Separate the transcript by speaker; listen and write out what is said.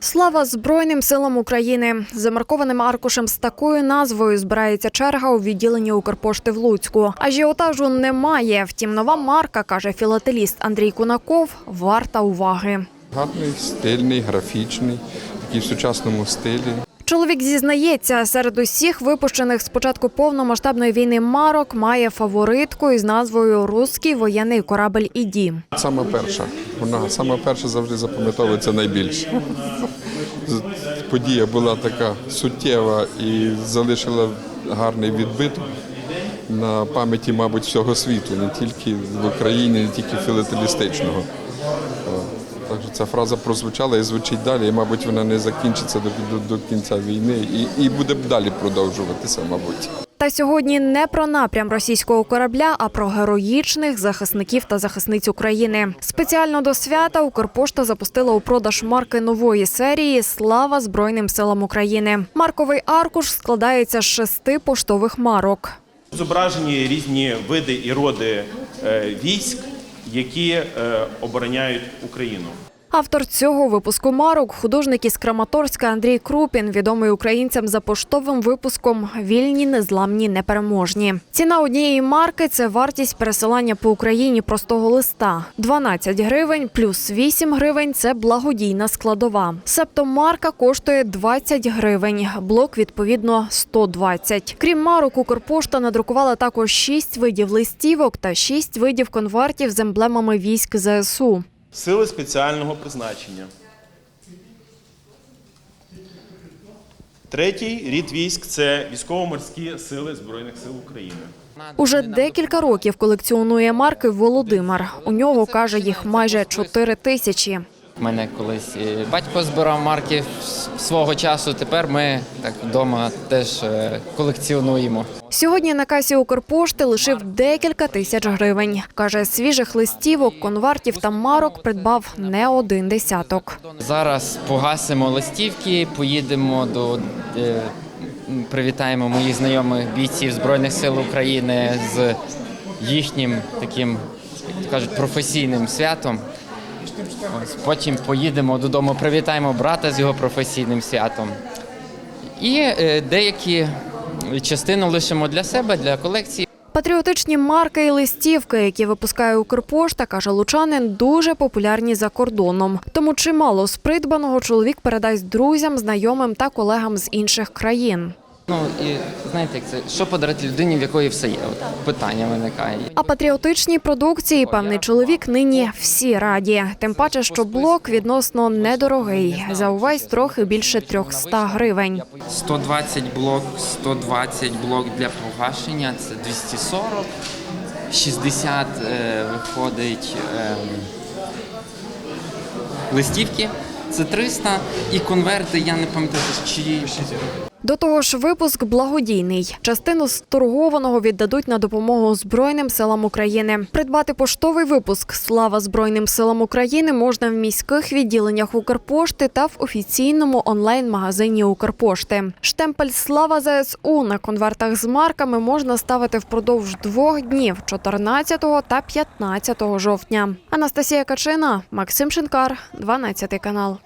Speaker 1: Слава Збройним силам України! Замаркованим аркушем з такою назвою збирається черга у відділенні Укрпошти в Луцьку. Ажіотажу немає. Втім, нова марка, каже філателіст Андрій Кунаков, варта уваги.
Speaker 2: Гарний, стильний, графічний, такий в сучасному стилі.
Speaker 1: Чоловік зізнається, серед усіх випущених з початку повномасштабної війни марок має фаворитку із назвою Руський воєнний корабель Іді.
Speaker 2: Саме перша. Вона саме перша завжди запам'ятовується найбільше. Подія була така суттєва і залишила гарний відбиток на пам'яті, мабуть, всього світу, не тільки в Україні, не тільки філателістичного. Так що ця фраза прозвучала і звучить далі, і, мабуть, вона не закінчиться до, до, до кінця війни і, і буде далі продовжуватися, мабуть.
Speaker 1: Та сьогодні не про напрям російського корабля, а про героїчних захисників та захисниць України. Спеціально до свята Укрпошта запустила у продаж марки нової серії Слава Збройним силам України. Марковий аркуш складається з шести поштових марок.
Speaker 3: Зображені різні види і роди е, військ, які е, обороняють Україну.
Speaker 1: Автор цього випуску марок художник із Краматорська Андрій Крупін, відомий українцям за поштовим випуском Вільні, незламні, непереможні. Ціна однієї марки це вартість пересилання по Україні простого листа. 12 гривень плюс 8 гривень це благодійна складова. Себто марка коштує 20 гривень, блок відповідно 120. Крім марок, Укрпошта надрукувала також 6 видів листівок та 6 видів конвертів з емблемами військ ЗСУ.
Speaker 3: Сили спеціального призначення. Третій рід військ це військово-морські сили Збройних сил України.
Speaker 1: Уже декілька років колекціонує марки Володимир. У нього каже їх майже чотири тисячі.
Speaker 4: Мене колись і батько збирав марки свого часу. Тепер ми так вдома теж е, колекціонуємо.
Speaker 1: Сьогодні на касі Укрпошти лишив декілька тисяч гривень. Каже, свіжих листівок, конвертів та марок придбав не один десяток.
Speaker 4: Зараз погасимо листівки, поїдемо до е, привітаємо моїх знайомих бійців Збройних сил України з їхнім таким, як кажуть, професійним святом. Ось потім поїдемо додому, привітаємо брата з його професійним святом. І е, деякі частину лишимо для себе, для колекції.
Speaker 1: Патріотичні марки і листівки, які випускає Укрпошта, каже Лучанин, дуже популярні за кордоном. Тому чимало з придбаного чоловік передасть друзям, знайомим та колегам з інших країн.
Speaker 4: Ну і знаєте, як це що подарити людині, в якої все є? От питання виникає.
Speaker 1: А патріотичній продукції певний чоловік нині всі раді. Тим паче, що блок відносно недорогий. За увесь трохи більше 300 гривень.
Speaker 4: 120 блок, 120 блок для погашення це 240, 60 е, виходить е, листівки. Це 300 і конверти, я не пам'ятаю, чи
Speaker 1: До того ж, випуск благодійний. Частину з торгованого віддадуть на допомогу Збройним силам України. Придбати поштовий випуск Слава Збройним силам України можна в міських відділеннях Укрпошти та в офіційному онлайн-магазині Укрпошти. Штемпель Слава ЗСУ на конвертах з марками можна ставити впродовж двох днів 14 та 15 жовтня. Анастасія Качина, Максим Шинкар, 12 канал.